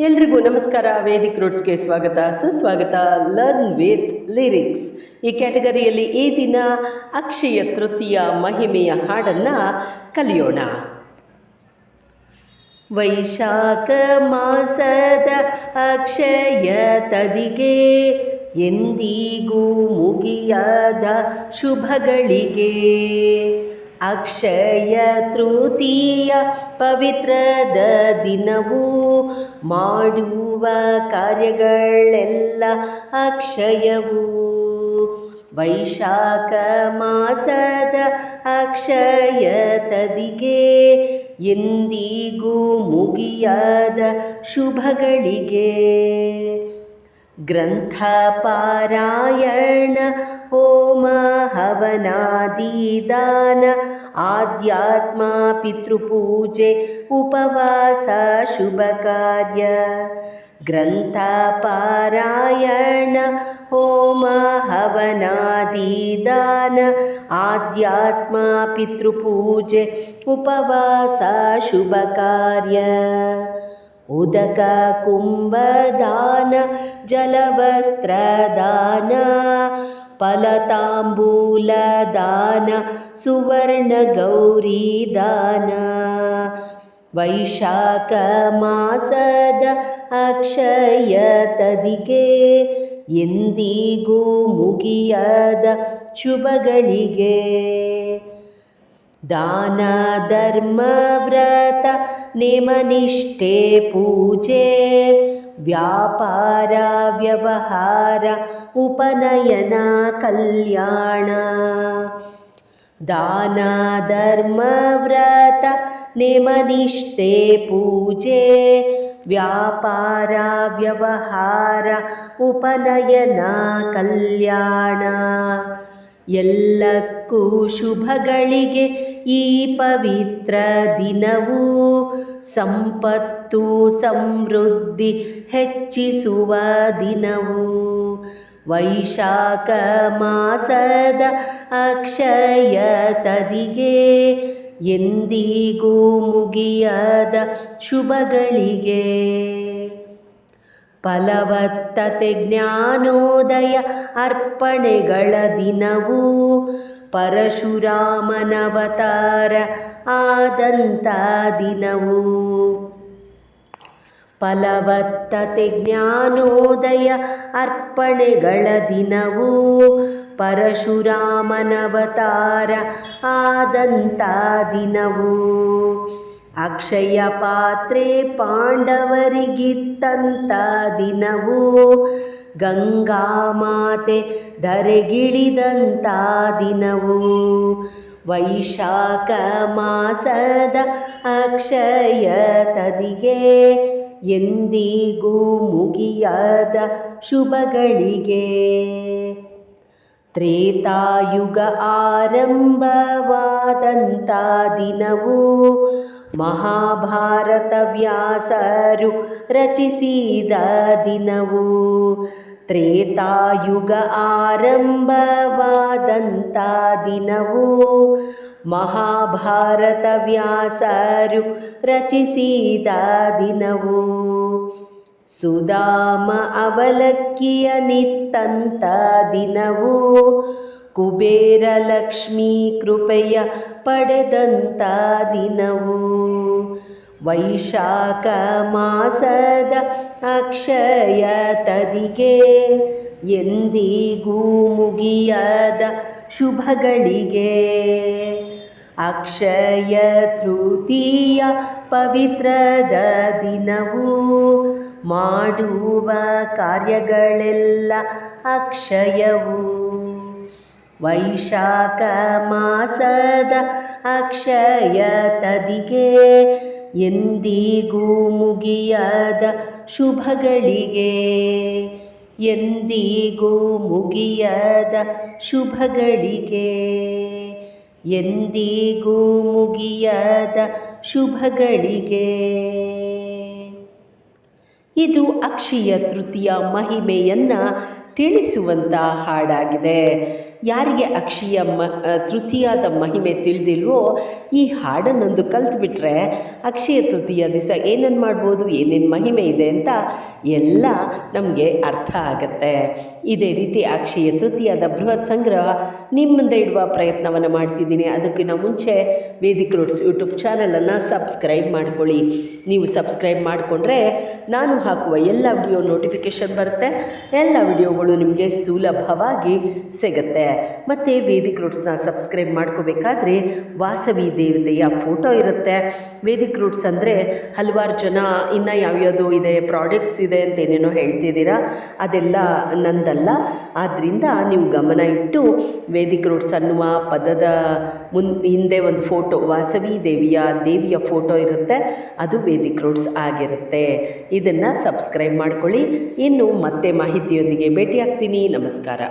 ಎಲ್ರಿಗೂ ನಮಸ್ಕಾರ. ವೇದಿಕ್ ರೂಟ್ಸ್ಗೆ ಸ್ವಾಗತ. ಸುಸ್ವಾಗತ. Learn with lyrics. ಈ ಕ್ಯಾಟಗರಿಯಲ್ಲಿ ಈ ದಿನ ಅಕ್ಷಯ ತೃತೀಯ ಮಹಿಮೆಯ ಹಾಡನ್ನು ಕಲಿಯೋಣ. ವೈಶಾಖ ಮಾಸದ ಅಕ್ಷಯ ತದಿಗೆ ಎಂದಿಗೂ ಮುಗಿಯಾದ ಶುಭಗಳಿಗೆ ಅಕ್ಷಯ ತೃತೀಯ ಪವಿತ್ರದ ದಿನವು ಮಾಡುವ ಕಾರ್ಯಗಳೆಲ್ಲ ಅಕ್ಷಯವು. ವೈಶಾಖ ಮಾಸದ ಅಕ್ಷಯ ತದಿಗೆ ಎಂದಿಗೂ ಮುಗಿಯಾದ ಶುಭಗಳಿಗೆ. ग्रन्थपारायणम हवनादिदान आध्यात्मापितृपूजे उपवास शुभकार्य ग्रन्थपारायण होमहवनादिदान आध्यात्मा पितृपूजे उपवास शुभकार्य ಉದಕ ಕುಂಭದಾನ ಜಲವಸ್ತ್ರದಾನ ಫಲತಾಂಬೂಲದಾನ ಸುವರ್ಣ ಗೌರಿದಾನ ವೈಶಾಖ ಮಾಸದ ಅಕ್ಷಯ ತದಿಗೆ ಎಂದಿಗೂ ಮುಗಿಯದ ಶುಭಗಳಿಗೆ. दानधर्मव्रत निमनिष्ठे पूजे व्यापारव्यवहार उपनयन कल्याण। दानधर्मव्रत निमनिष्ठे पूजे व्यापारव्यवहार उपनयन कल्याण। ಎಲ್ಲಕ್ಕೂ ಶುಭಗಳಿಗೆ ಈ ಪವಿತ್ರ ದಿನವು. ಸಂಪತ್ತು ಸಮೃದ್ಧಿ ಹೆಚ್ಚಿಸುವ ದಿನವು. ವೈಶಾಖ ಮಾಸದ ಅಕ್ಷಯ ತದಿಗೆ ಎಂದಿಗೂ ಮುಗಿಯದ ಶುಭಗಳಿಗೆ. ಫಲವತ್ತತೆ ಜ್ಞಾನೋದಯ ಅರ್ಪಣೆಗಳ ದಿನವು. ಪರಶುರಾಮನವತಾರ ಆದಂಥ ದಿನವು. ಫಲವತ್ತತೆ ಜ್ಞಾನೋದಯ ಅರ್ಪಣೆಗಳ ದಿನವು. ಪರಶುರಾಮನವತಾರ ಆದಂಥ ದಿನವು. ಅಕ್ಷಯ ಪಾತ್ರೆ ಪಾಂಡವರಿಗಿತ್ತಂತ ಗಂಗಾ ಮಾತೆ ಧರೆಗಿಳಿದಂಥ ದಿನವೂ. ವೈಶಾಖ ಮಾಸದ ಅಕ್ಷಯ ತದಿಗೆ ಎಂದಿಗೂ ಮುಗಿಯದ ಶುಭಗಳಿಗೆ. ತ್ರೇತಾಯುಗ ಆರಂಭವಾದಂಥ ದಿನವು ಮಹಾಭಾರತ ವ್ಯಾಸರು ರಚಿಸಿದ ದಿನವು ತ್ರೇತಾಯುಗ ಆರಂಭವಾದಂಥ ದಿನವು ಮಹಾಭಾರತ ವ್ಯಾಸರು ರಚಿಸಿದ ದಿನವು ಸುಧಾಮ ಅವಲಕ್ಕಿಯ ನಿತ್ತಂತ ದಿನವು ಕುಬೇರ ಲಕ್ಷ್ಮೀ ಕೃಪೆಯ ಪಡೆದಂಥ ದಿನವು. ವೈಶಾಖ ಮಾಸದ ಅಕ್ಷಯ ತದಿಗೆ ಎಂದಿಗೂ ಮುಗಿಯದ ಶುಭಗಳಿಗೆ. ಅಕ್ಷಯ ತೃತೀಯ ಪವಿತ್ರದ ದಿನವು. ಮಾಡುವ ಕಾರ್ಯಗಳೆಲ್ಲ ಅಕ್ಷಯವು. ವೈಶಾಖ ಮಾಸದ ಅಕ್ಷಯ ತದಿಗೆ ಎಂದಿಗೂ ಮುಗಿಯದ ಶುಭಗಳಿಗೆ, ಎಂದಿಗೂ ಮುಗಿಯದ ಶುಭಗಳಿಗೆ, ಎಂದಿಗೂ ಮುಗಿಯದ ಶುಭಗಳಿಗೆ. ಇದು ಅಕ್ಷಯ ತೃತೀಯ ಮಹಿಮೆಯನ್ನು ತಿಳಿಸುವಂಥ ಹಾಡಾಗಿದೆ. ಯಾರಿಗೆ ಅಕ್ಷಿಯ ಮ ತೃತೀಯದ ಮಹಿಮೆ ತಿಳಿದಿಲ್ವೋ ಈ ಹಾಡನ್ನೊಂದು ಕಲ್ತುಬಿಟ್ರೆ ಅಕ್ಷಯ ತೃತೀಯ ದಿವಸ ಏನೇನು ಮಾಡ್ಬೋದು, ಏನೇನು ಮಹಿಮೆ ಇದೆ ಅಂತ ಎಲ್ಲ ನಮಗೆ ಅರ್ಥ ಆಗತ್ತೆ. ಇದೇ ರೀತಿ ಅಕ್ಷಯ ತೃತೀಯದ ಬೃಹತ್ ಸಂಗ್ರಹ ನಿಮ್ಮ ಮುಂದೆ ಇಡುವ ಪ್ರಯತ್ನವನ್ನು ಮಾಡ್ತಿದ್ದೀನಿ. ಅದಕ್ಕಿಂತ ಮುಂಚೆ ವೇದಿಕ್ ರೋಡ್ಸ್ ಯೂಟ್ಯೂಬ್ ಚಾನಲನ್ನು ಸಬ್ಸ್ಕ್ರೈಬ್ ಮಾಡ್ಕೊಳ್ಳಿ. ನೀವು ಸಬ್ಸ್ಕ್ರೈಬ್ ಮಾಡಿಕೊಂಡ್ರೆ ನಾನು ಹಾಕುವ ಎಲ್ಲ ವಿಡಿಯೋ ನೋಟಿಫಿಕೇಷನ್ ಬರುತ್ತೆ. ಎಲ್ಲ ವಿಡಿಯೋಗಳು ನಿಮಗೆ ಸುಲಭವಾಗಿ ಸಿಗುತ್ತೆ. ಮತ್ತು ವೇದಿಕ್ ರೂಟ್ಸ್ನ ಸಬ್ಸ್ಕ್ರೈಬ್ ಮಾಡ್ಕೋಬೇಕಾದ್ರೆ ವಾಸವಿ ದೇವತೆಯ ಫೋಟೋ ಇರುತ್ತೆ. ವೇದಿಕ್ ರೂಟ್ಸ್ ಅಂದರೆ ಹಲವಾರು ಜನ ಇನ್ನು ಯಾವ್ಯಾವುದೋ ಇದೆ, ಪ್ರಾಡಕ್ಟ್ಸ್ ಇದೆ ಅಂತ ಏನೇನೋ ಹೇಳ್ತಿದ್ದೀರಾ, ಅದೆಲ್ಲ ನಂದಲ್ಲ. ಆದ್ದರಿಂದ ನೀವು ಗಮನ ಇಟ್ಟು ವೇದಿಕ್ ರೂಟ್ಸ್ ಅನ್ನುವ ಪದದ ಮುನ್, ಹಿಂದೆ ಒಂದು ಫೋಟೋ, ವಾಸವಿ ದೇವಿಯ ದೇವಿಯ ಫೋಟೋ ಇರುತ್ತೆ. ಅದು ವೇದಿಕ್ ರೂಟ್ಸ್ ಆಗಿರುತ್ತೆ. ಇದನ್ನು ಸಬ್ಸ್ಕ್ರೈಬ್ ಮಾಡ್ಕೊಳ್ಳಿ. ಇನ್ನು ಮತ್ತೆ ಮಾಹಿತಿಯೊಂದಿಗೆ ಭೇಟಿಯಾಗ್ತೀನಿ. ನಮಸ್ಕಾರ.